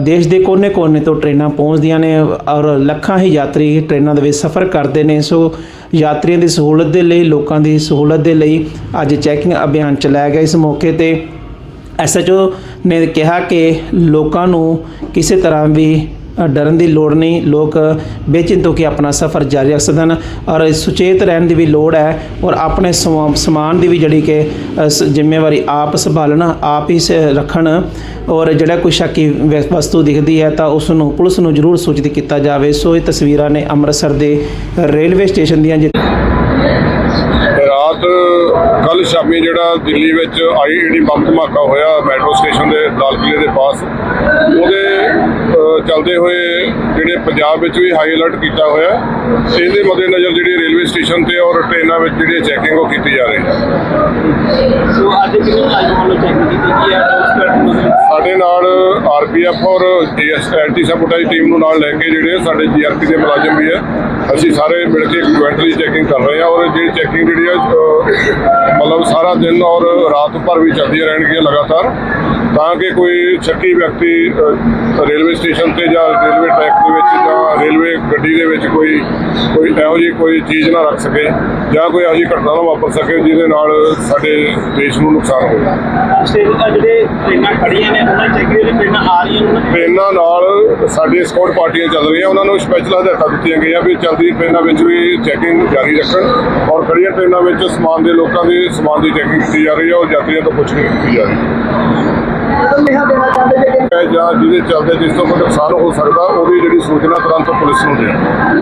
ਦੇਸ਼ ਦੇ ਕੋਨੇ-ਕੋਨੇ ਤੋਂ ਟ੍ਰੇਨਾਂ ਪਹੁੰਚਦੀਆਂ ਨੇ ਔਰ ਲੱਖਾਂ ਹੀ ਯਾਤਰੀ ਟ੍ਰੇਨਾਂ ਦੇ ਵਿੱਚ ਸਫ਼ਰ ਕਰਦੇ ਨੇ। ਸੋ ਯਾਤਰੀਆਂ ਦੀ ਸਹੂਲਤ ਦੇ ਲਈ, ਲੋਕਾਂ ਦੀ ਸਹੂਲਤ ਦੇ ਲਈ ਅੱਜ ਚੈਕਿੰਗ ਅਭਿਆਨ ਚਲਾਇਆ ਗਿਆ। ਇਸ ਮੌਕੇ ਤੇ ਐਸਐਚਓ ਨੇ ਕਿਹਾ ਕਿ ਲੋਕਾਂ ਨੂੰ ਕਿਸੇ ਤਰ੍ਹਾਂ ਵੀ ਡਰਨ ਦੀ ਲੋੜ ਨਹੀਂ। ਲੋਕ ਬੇਚਿੰਤ ਹੋ ਕੇ ਆਪਣਾ ਸਫ਼ਰ ਜਾਰੀ ਰੱਖ ਸਕਣ ਔਰ ਸੁਚੇਤ ਰਹਿਣ ਦੀ ਵੀ ਲੋੜ ਹੈ ਔਰ ਆਪਣੇ ਸਮਾਨ ਦੀ ਵੀ ਜਿਹੜੀ ਕਿ ਸ- ਜ਼ਿੰਮੇਵਾਰੀ ਆਪ ਸੰਭਾਲਣ, ਆਪ ਹੀ ਸ- ਰੱਖਣ ਔਰ ਜਿਹੜਾ ਕੋਈ ਸ਼ੱਕੀ ਵ- ਵਸਤੂ ਦਿਖਦੀ ਹੈ ਤਾਂ ਉਸ ਨੂੰ ਪੁਲਿਸ ਨੂੰ ਜ਼ਰੂਰ ਸੂਚਿਤ ਕੀਤਾ ਜਾਵੇ। ਸੋ ਇਹ ਤਸਵੀਰਾਂ ਨੇ ਅੰਮ੍ਰਿਤਸਰ ਦੇ ਰੇਲਵੇ ਸਟੇਸ਼ਨ ਦੀਆਂ ਜਿ- ਰਾਤ ਕੱਲ ਸ਼ਾਮੀ ਜਿਹੜਾ ਦਿੱਲੀ ਵਿੱਚ ਆਈਈਡੀ ਬੰਬ ਧਮਾਕਾ ਹੋਇਆ ਮੈਟਰੋ ਸਟੇਸ਼ਨ ਦੇ ਲਾਲ ਕਿਲੇ ਦੇ ਪਾਸ। ਚੱਲਦੇ ਹੋਏ ਜਿਹੜੇ ਪੰਜਾਬ ਵਿੱਚ ਵੀ ਹਾਈ ਅਲਰਟ ਕੀਤਾ ਹੋਇਆ ਇਹਦੇ ਮੱਦੇਨਜ਼ਰ ਜਿਹੜੀ ਰੇਲਵੇ ਸਟੇਸ਼ਨ ਤੇ ਔਰ ਟ੍ਰੇਨਾਂ ਵਿੱਚ ਜਿਹੜੀ ਚੈਕਿੰਗ ਉਹ ਕੀਤੀ ਜਾ ਰਹੀ ਹੈ। ਸੋ ਅੱਜ ਕਿੰਨੇ ਮੁਲਾਜ਼ਮਾਂ ਵੱਲੋਂ ਚੈੱਕ ਕੀਤੀ ਗਈ ਹੈ? ਸਾਡੇ ਨਾਲ ਆਰਪੀਐਫ ਔਰ ਐਂਟੀ ਸਬੋਟਾਜ ਟੀਮ ਨੂੰ ਨਾਲ ਲੈ ਕੇ ਜਿਹੜੇ ਸਾਡੇ ਜੀਆਰਪੀ ਦੇ ਮੁਲਾਜ਼ਮ ਵੀ ਹੈ ਅਸੀਂ ਸਾਰੇ ਮਿਲ ਕੇ ਜੁਆਇੰਟਲੀ ਚੈਕਿੰਗ ਕਰ ਰਹੇ ਹਾਂ ਔਰ ਜਿਹੜੀ ਚੈਕਿੰਗ ਜਿਹੜੀ ਹੈ ਮਤਲਬ ਸਾਰਾ ਦਿਨ ਔਰ ਰਾਤ ਭਰ ਵੀ ਚੱਲਦੀਆਂ ਰਹਿਣਗੀਆਂ ਲਗਾਤਾਰ। ਤਾਂ ਕਿ ਕੋਈ ਸ਼ੱਕੀ ਵਿਅਕਤੀ ਰੇਲਵੇ ਸਟੇਸ਼ਨ ਤੇ ਜਾਂ ਰੇਲਵੇ ਟਰੈਕ ਦੇ ਵਿੱਚ ਜਾਂ ਰੇਲਵੇ ਗੱਡੀ ਦੇ ਵਿੱਚ ਕੋਈ ਕੋਈ ਇਹੋ ਜਿਹੀ ਕੋਈ ਚੀਜ਼ ਨਾ ਰੱਖ ਸਕੇ ਜਾਂ ਕੋਈ ਇਹੋ ਜਿਹੀ ਘਟਨਾ ਨਾ ਵਾਪਰ ਸਕੇ ਜਿਹਦੇ ਨਾਲ ਸਾਡੇ ਦੇਸ਼ ਨੂੰ ਨੁਕਸਾਨ ਹੋਵੇ। ਸਟੇਸ਼ਨ ਜਿਹੜੇ ਟ੍ਰੇਨਾਂ ਖੜੀਆਂ ਨੇ ਉਹਨਾਂ ਚੈੱਕ ਜਿਹੜੀ ਟ੍ਰੇਨਾਂ ਆ ਰਹੀਆਂ ਨੇ ਟ੍ਰੇਨਾਂ ਨਾਲ ਸਾਡੀ ਸਕਾਊਟ ਪਾਰਟੀਆਂ ਚੱਲ ਰਹੀਆਂ ਉਹਨਾਂ ਨੂੰ ਸਪੈਸ਼ਲ ਹਦਾਇਤਾਂ ਦਿੱਤੀਆਂ ਗਈਆਂ ਵੀ ਚੱਲਦੀ ਟ੍ਰੇਨਾਂ ਵਿੱਚ ਵੀ ਚੈਕਿੰਗ ਜਾਰੀ ਰੱਖਣ ਔਰ ਖੜੀਆਂ ਟ੍ਰੇਨਾਂ ਵਿੱਚ ਸਮਾਨ ਦੇ ਲੋਕਾਂ ਦੀ ਸਮਾਨ ਦੀ ਚੈਕਿੰਗ ਕੀਤੀ ਜਾ ਰਹੀ ਹੈ ਔਰ ਯਾਤਰੀਆਂ ਤੋਂ ਪੁੱਛਗਿੱਛ ਕੀਤੀ ਜਾ ਰਹੀ ਹੈ। ਜਿਹਦੇ ਚੱਲਦੇ ਜਿਸ ਤੋਂ ਕੋਈ ਨੁਕਸਾਨ ਹੋ ਸਕਦਾ, ਉਹਦੀ ਜਿਹੜੀ ਸੂਚਨਾ ਤੁਰੰਤ ਪੁਲਿਸ ਨੂੰ ਦੇਣ